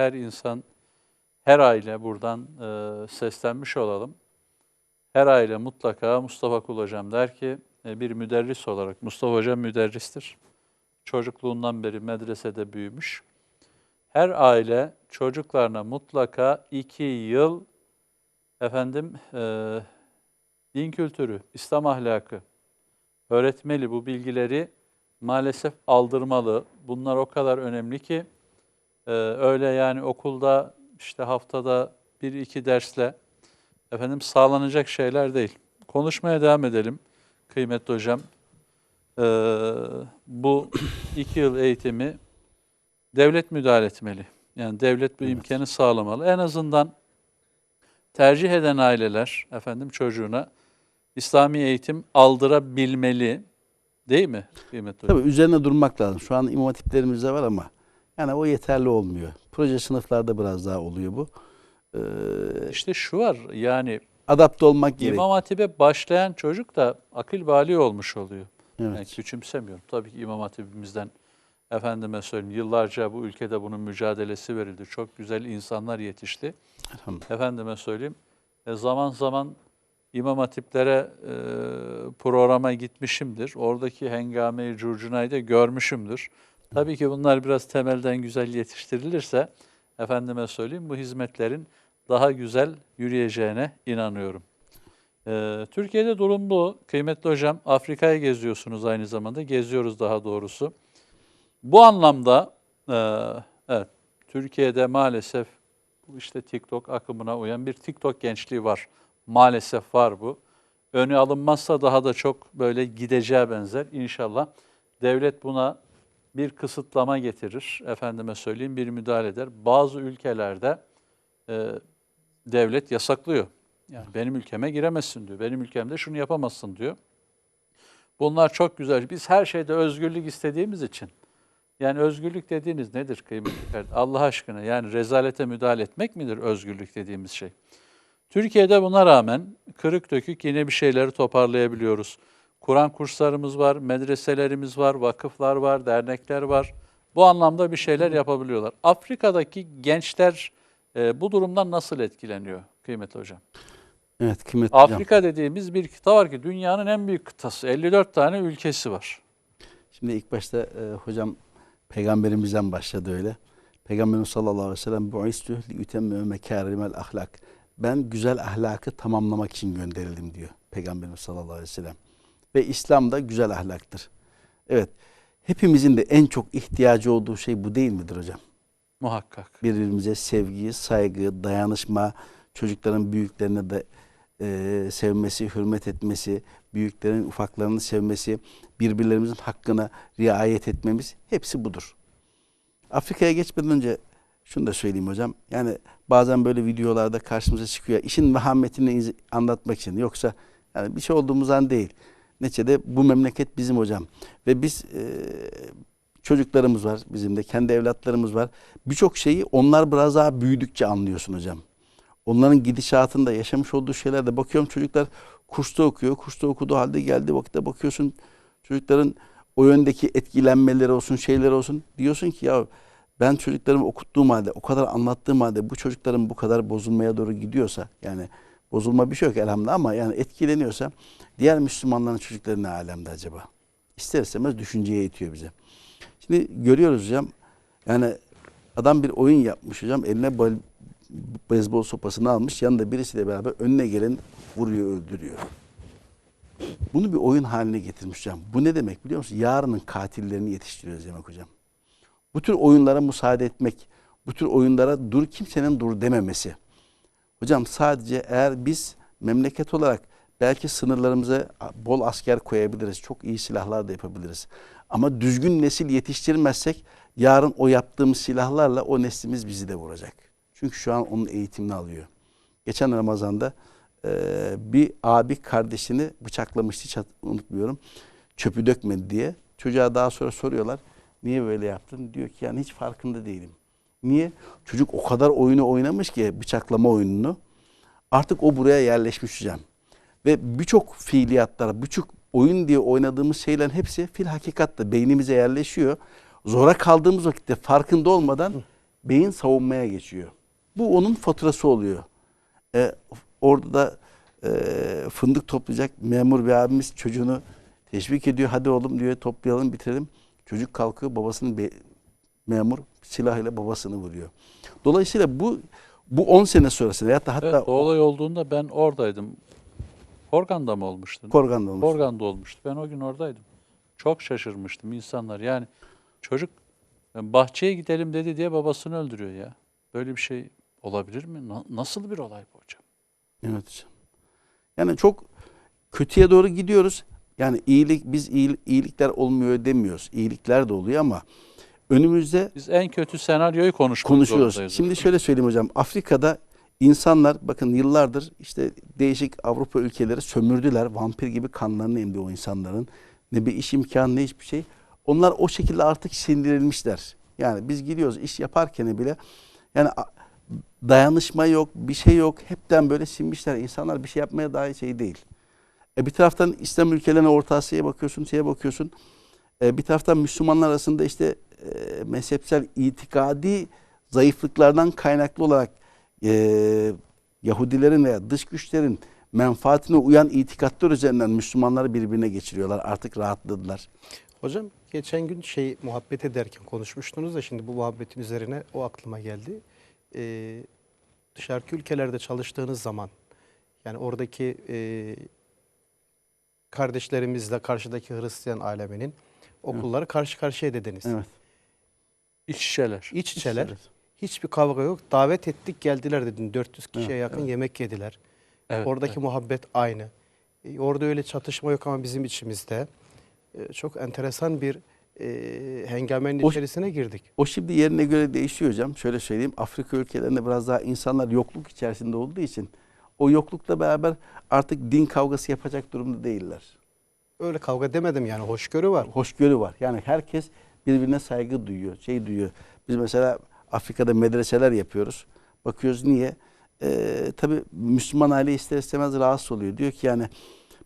her insan, her aile buradan e, seslenmiş olalım. Her aile mutlaka Mustafa Kul Hocam der ki e, bir müderris olarak, Mustafa Hocam müderristir. Çocukluğundan beri medresede büyümüş. Her aile çocuklarına mutlaka iki yıl efendim e, din kültürü, İslam ahlakı öğretmeli. Bu bilgileri maalesef aldırmalı. Bunlar o kadar önemli ki e, öyle yani okulda işte haftada bir iki dersle efendim sağlanacak şeyler değil. Konuşmaya devam edelim kıymetli hocam. E, bu iki yıl eğitimi devlet müdahale etmeli. Yani devlet bu Evet. imkanı sağlamalı. En azından tercih eden aileler efendim çocuğuna İslami eğitim aldırabilmeli. Değil mi kıymetli hocam? Tabii üzerine durmak lazım. Şu an imam hatiplerimizde var ama yani o yeterli olmuyor. Proje sınıflarda biraz daha oluyor bu. Ee, İşte şu var yani adapte olmak gerek. İmam Hatip'e başlayan çocuk da akıl bali olmuş oluyor. Evet. Yani küçümsemiyorum. Tabii ki İmam Hatip'imizden efendime söyleyeyim yıllarca bu ülkede bunun mücadelesi verildi. Çok güzel insanlar yetişti. Efendime söyleyeyim e, zaman zaman İmam Hatip'lere e, programa gitmişimdir. Oradaki hengameyi, curcunayı da görmüşümdür. Tabii ki bunlar biraz temelden güzel yetiştirilirse efendime söyleyeyim bu hizmetlerin daha güzel yürüyeceğine inanıyorum. E, Türkiye'de durum bu. Kıymetli hocam Afrika'yı geziyorsunuz aynı zamanda. Geziyoruz daha doğrusu. Bu anlamda e, evet Türkiye'de maalesef işte TikTok akımına uyan bir TikTok gençliği var. Maalesef var bu. Önü alınmazsa daha da çok böyle gideceğe benzer. İnşallah devlet buna bir kısıtlama getirir. Efendime söyleyeyim bir müdahale eder. Bazı ülkelerde e, devlet yasaklıyor. Yani benim ülkeme giremezsin diyor. Benim ülkemde şunu yapamazsın diyor. Bunlar çok güzel. Biz her şeyde özgürlük istediğimiz için yani özgürlük dediğiniz nedir kıymetli kardeşim? Allah aşkına yani rezalete müdahale etmek midir özgürlük dediğimiz şey? Türkiye'de buna rağmen kırık dökük yine bir şeyleri toparlayabiliyoruz. Kur'an kurslarımız var, medreselerimiz var, vakıflar var, dernekler var. Bu anlamda bir şeyler yapabiliyorlar. Afrika'daki gençler e, bu durumdan nasıl etkileniyor kıymetli hocam? Evet kıymetli hocam. Afrika dediğimiz bir kıta var ki dünyanın en büyük kıtası. 54 tane ülkesi var. Şimdi ilk başta e, hocam peygamberimizden başladı öyle. Peygamberimiz sallallahu aleyhi ve sellem bu istü li ütemme mekârimel ahlak. Ben güzel ahlakı tamamlamak için gönderildim diyor Peygamberimiz sallallahu aleyhi ve sellem. Ve İslam da güzel ahlaktır. Evet. Hepimizin de en çok ihtiyacı olduğu şey bu değil midir hocam? Muhakkak. birbirimize sevgi, saygı, dayanışma, çocukların büyüklerine de e, sevmesi, hürmet etmesi, büyüklerin ufaklarını sevmesi, birbirlerimizin hakkına riayet etmemiz hepsi budur. Afrika'ya geçmeden önce şunu da söyleyeyim hocam. Yani bazen böyle videolarda karşımıza çıkıyor. İşin vehametini anlatmak için. Yoksa yani bir şey olduğumuzdan değil. Neçede bu memleket bizim hocam. Ve biz e, çocuklarımız var bizim de. Kendi evlatlarımız var. Birçok şeyi onlar biraz daha büyüdükçe anlıyorsun hocam. Onların gidişatında yaşamış olduğu şeylerde bakıyorum çocuklar kursta okuyor. Kursta okuduğu halde geldiği vakitte bakıyorsun çocukların o yöndeki etkilenmeleri olsun şeyler olsun. Diyorsun ki ya ben çocuklarımı okuttuğum halde o kadar anlattığım halde bu çocukların bu kadar bozulmaya doğru gidiyorsa yani bozulma bir şey yok elhamdülillah ama yani etkileniyorsa diğer Müslümanların çocukları ne alemde acaba? İster istemez düşünceye itiyor bize. Şimdi görüyoruz hocam yani adam bir oyun yapmış hocam eline bol, beyzbol sopasını almış yanında birisiyle beraber önüne gelen vuruyor öldürüyor. Bunu bir oyun haline getirmiş hocam. Bu ne demek biliyor musun? Yarının katillerini yetiştiriyoruz demek hocam. Bu tür oyunlara müsaade etmek, bu tür oyunlara dur kimsenin dur dememesi. Hocam sadece eğer biz memleket olarak belki sınırlarımıza bol asker koyabiliriz. Çok iyi silahlar da yapabiliriz. Ama düzgün nesil yetiştirmezsek yarın o yaptığımız silahlarla o neslimiz bizi de vuracak. Çünkü şu an onun eğitimini alıyor. Geçen Ramazan'da e, bir abi kardeşini bıçaklamıştı hiç unutmuyorum. Çöpü dökmedi diye. Çocuğa daha sonra soruyorlar. Niye böyle yaptın? Diyor ki yani hiç farkında değilim. Niye? Çocuk o kadar oyunu oynamış ki bıçaklama oyununu. Artık o buraya yerleşmiş hocam. Ve birçok fiiliyatlar, birçok oyun diye oynadığımız şeylerin hepsi fil hakikatte beynimize yerleşiyor. Zora kaldığımız vakitte farkında olmadan beyin savunmaya geçiyor. Bu onun faturası oluyor. E, orada da e, fındık toplayacak memur bir abimiz çocuğunu teşvik ediyor. Hadi oğlum diyor toplayalım bitirelim. Çocuk kalkıyor babasının memur silahıyla babasını vuruyor. Dolayısıyla bu bu 10 sene sonrasında da hatta Evet, o olay olduğunda ben oradaydım. Organ'da mı olmuştu? Korgan'da olmuş. Organ'da olmuştu. Ben o gün oradaydım. Çok şaşırmıştım insanlar. Yani çocuk "Ben bahçeye gidelim dedi diye babasını öldürüyor ya. Böyle bir şey olabilir mi? Na- nasıl bir olay bu hocam? Evet hocam. Yani çok kötüye doğru gidiyoruz. Yani iyilik biz iyi, iyilikler olmuyor demiyoruz. İyilikler de oluyor ama önümüzde Biz en kötü senaryoyu konuşmak konuşuyoruz. zorundayız. Şimdi şöyle söyleyeyim hocam. Afrika'da insanlar bakın yıllardır işte değişik Avrupa ülkeleri sömürdüler. Vampir gibi kanlarını emdi o insanların. Ne bir iş imkanı ne hiçbir şey. Onlar o şekilde artık sindirilmişler. Yani biz gidiyoruz iş yaparken bile yani dayanışma yok, bir şey yok. Hepten böyle sinmişler. İnsanlar bir şey yapmaya dahi şey değil. E bir taraftan İslam ülkelerine Orta Asya'ya bakıyorsun, şeye bakıyorsun. E bir taraftan Müslümanlar arasında işte e, mezhepsel, itikadi zayıflıklardan kaynaklı olarak e, Yahudilerin veya dış güçlerin menfaatine uyan itikatlar üzerinden Müslümanları birbirine geçiriyorlar. Artık rahatladılar. Hocam geçen gün şey muhabbet ederken konuşmuştunuz da şimdi bu muhabbetin üzerine o aklıma geldi. Ee, dışarıki ülkelerde çalıştığınız zaman yani oradaki e, kardeşlerimizle karşıdaki Hristiyan aleminin okulları karşı karşıya dediniz. Evet. İç şişeler. İç içeler. Evet. Hiçbir kavga yok. Davet ettik geldiler dedin. 400 kişiye Evet, yakın yemek yediler. Evet, Oradaki evet. muhabbet aynı. E, orada öyle çatışma yok ama bizim içimizde. E, çok enteresan bir e, hengamenin O- içerisine girdik. O şimdi yerine göre değişiyor hocam. Şöyle söyleyeyim. Afrika ülkelerinde biraz daha insanlar yokluk içerisinde olduğu için o yoklukla beraber artık din kavgası yapacak durumda değiller. Öyle kavga demedim yani hoşgörü var. hoşgörü var. Yani herkes birbirine saygı duyuyor, şey duyuyor. Biz mesela Afrika'da medreseler yapıyoruz. Bakıyoruz niye? Ee, tabii Müslüman aile ister istemez rahatsız oluyor. Diyor ki yani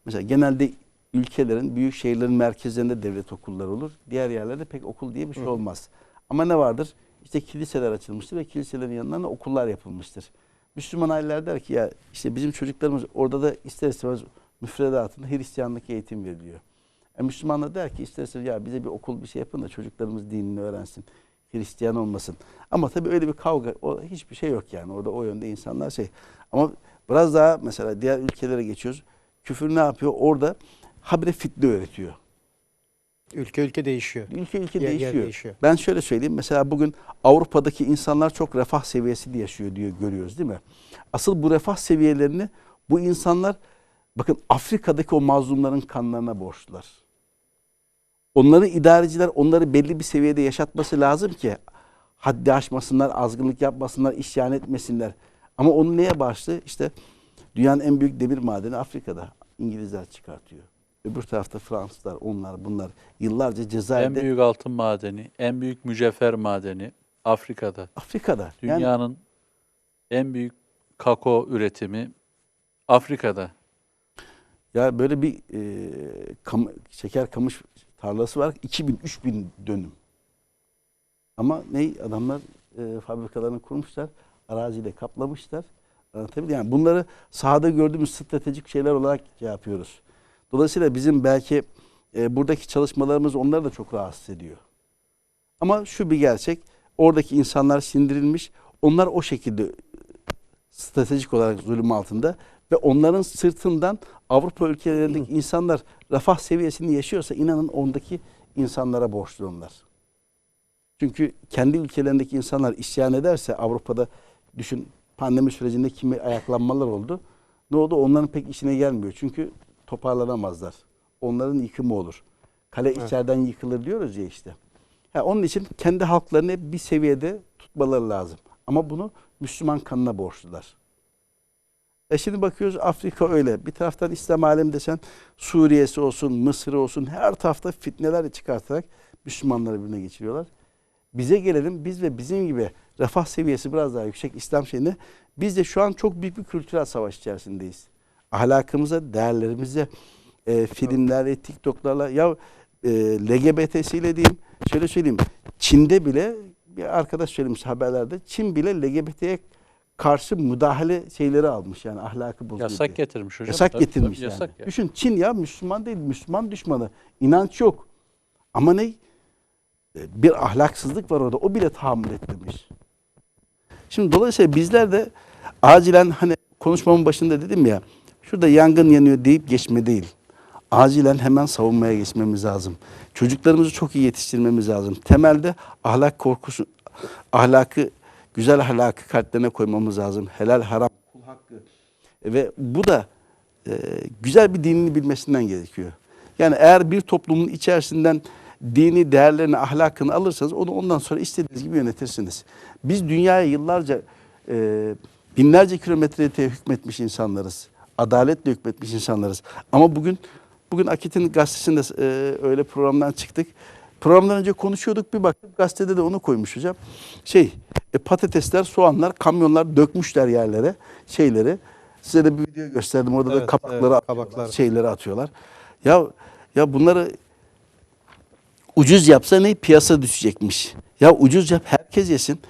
mesela genelde ülkelerin, büyük şehirlerin merkezlerinde devlet okulları olur. Diğer yerlerde pek okul diye bir şey olmaz. Ama ne vardır? İşte kiliseler açılmıştır ve kiliselerin yanlarına okullar yapılmıştır. Müslüman aileler der ki ya işte bizim çocuklarımız orada da ister istemez müfredatında Hristiyanlık eğitim veriliyor. E Müslüman da der ki isterse ya bize bir okul bir şey yapın da çocuklarımız dinini öğrensin. Hristiyan olmasın. Ama tabii öyle bir kavga o hiçbir şey yok yani. Orada o yönde insanlar şey. Ama biraz daha mesela diğer ülkelere geçiyoruz. Küfür ne yapıyor? Orada habire fitne öğretiyor. Ülke ülke değişiyor. Ülke ülke Yer yer değişiyor. değişiyor. Ben şöyle söyleyeyim. Mesela bugün Avrupa'daki insanlar çok refah seviyesinde yaşıyor diyor görüyoruz değil mi? Asıl bu refah seviyelerini bu insanlar bakın Afrika'daki o mazlumların kanlarına borçlular. Onları idareciler onları belli bir seviyede yaşatması lazım ki haddi aşmasınlar, azgınlık yapmasınlar, isyan etmesinler. Ama onu neye bağışlı? İşte dünyanın en büyük demir madeni Afrika'da. İngilizler çıkartıyor. Öbür tarafta Fransızlar, onlar bunlar yıllarca En Cezayir'de büyük altın madeni, en büyük mücevher madeni Afrika'da. Afrika'da. Yani Dünyanın en büyük kakao üretimi Afrika'da. ya böyle bir e, kam- şeker kamış tarlası var 2000 3000 dönüm. Ama ne adamlar e, fabrikalarını kurmuşlar, araziyle kaplamışlar. Anlatabildim yani bunları sahada gördüğümüz stratejik şeyler olarak şey yapıyoruz. Dolayısıyla bizim belki e, buradaki çalışmalarımız onları da çok rahatsız ediyor. Ama şu bir gerçek, oradaki insanlar sindirilmiş, onlar o şekilde stratejik olarak zulüm altında ve onların sırtından Avrupa ülkelerindeki insanlar refah seviyesini yaşıyorsa inanın ondaki insanlara borçlu onlar. Çünkü kendi ülkelerindeki insanlar isyan ederse Avrupa'da düşün pandemi sürecinde kimi ayaklanmalar oldu. Ne oldu? Onların pek işine gelmiyor. Çünkü toparlanamazlar. Onların yıkımı olur. Kale Evet. içeriden yıkılır diyoruz ya işte. Ha, onun için kendi halklarını bir seviyede tutmaları lazım. Ama bunu Müslüman kanına borçlular. E şimdi bakıyoruz Afrika öyle. Bir taraftan İslam alemi desen Suriye'si olsun, Mısır'ı olsun her tarafta fitneler çıkartarak Müslümanları birbirine geçiriyorlar. Bize gelelim biz ve bizim gibi refah seviyesi biraz daha yüksek İslam şeyine biz de şu an çok büyük bir kültürel savaş içerisindeyiz. Ahlakımıza, değerlerimize, e, filmlerle, TikTok'larla ya e, LGBT'siyle diyeyim şöyle söyleyeyim Çin'de bile bir arkadaş söylemiş haberlerde. Çin bile LGBT'ye karşı müdahale şeyleri almış yani ahlakı bozuyor Yasak diye. getirmiş hocam. Yasak Tabii, getirmiş tabii, yani. yasak ya. Düşün Çin ya Müslüman değil, Müslüman düşmanı. İnanç yok. Ama ne? E, Bir ahlaksızlık var orada. O bile tahammül etmemiş. Şimdi dolayısıyla bizler de acilen hani konuşmamın başında dedim ya şurada yangın yanıyor deyip geçme değil. Acilen hemen savunmaya geçmemiz lazım. Çocuklarımızı çok iyi yetiştirmemiz lazım. Temelde ahlak korkusu, ahlakı, güzel ahlakı kalplerine koymamız lazım. Helal, haram, kul hakkı. Ve bu da e, güzel bir dinini bilmesinden gerekiyor. Yani eğer bir toplumun içerisinden dini değerlerini, ahlakını alırsanız onu ondan sonra istediğiniz gibi yönetirsiniz. Biz dünyaya yıllarca e, binlerce kilometre hükmetmiş insanlarız. Adaletle hükmetmiş insanlarız. Ama bugün bugün Akit'in gazetesinde e, öyle programdan çıktık. Programdan önce konuşuyorduk bir baktık gazetede de onu koymuş hocam. Şey e, patatesler, soğanlar, kamyonlar dökmüşler yerlere şeyleri. Size de bir video gösterdim. Orada da Evet, kabakları evet, atıyorlar, kabaklar. şeyleri atıyorlar. Ya ya bunları ucuz yapsa ne piyasa düşecekmiş. Ya ucuz yap herkes yesin.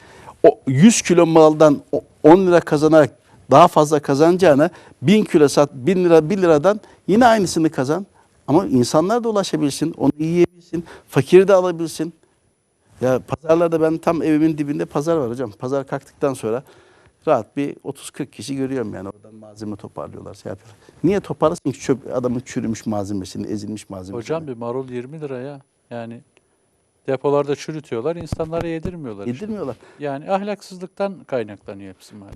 O 100 kilo maldan o 10 lira kazanarak daha fazla kazanacağına 1000 kilo sat 1000 lira 1 liradan yine aynısını kazan. Ama insanlar da ulaşabilsin, onu yiyebilsin, fakiri de alabilsin. Ya pazarlarda ben tam evimin dibinde pazar var hocam. Pazar kalktıktan sonra rahat bir 30-40 kişi görüyorum yani. Oradan malzeme toparlıyorlar, şey yapıyorlar. Niye toparlasın ki çöp adamın çürümüş malzemesini, ezilmiş malzemesini? Hocam bir marul 20 lira ya. Yani depolarda çürütüyorlar, insanlara yedirmiyorlar. işte. yedirmiyorlar. Yani ahlaksızlıktan kaynaklanıyor hepsi maalesef.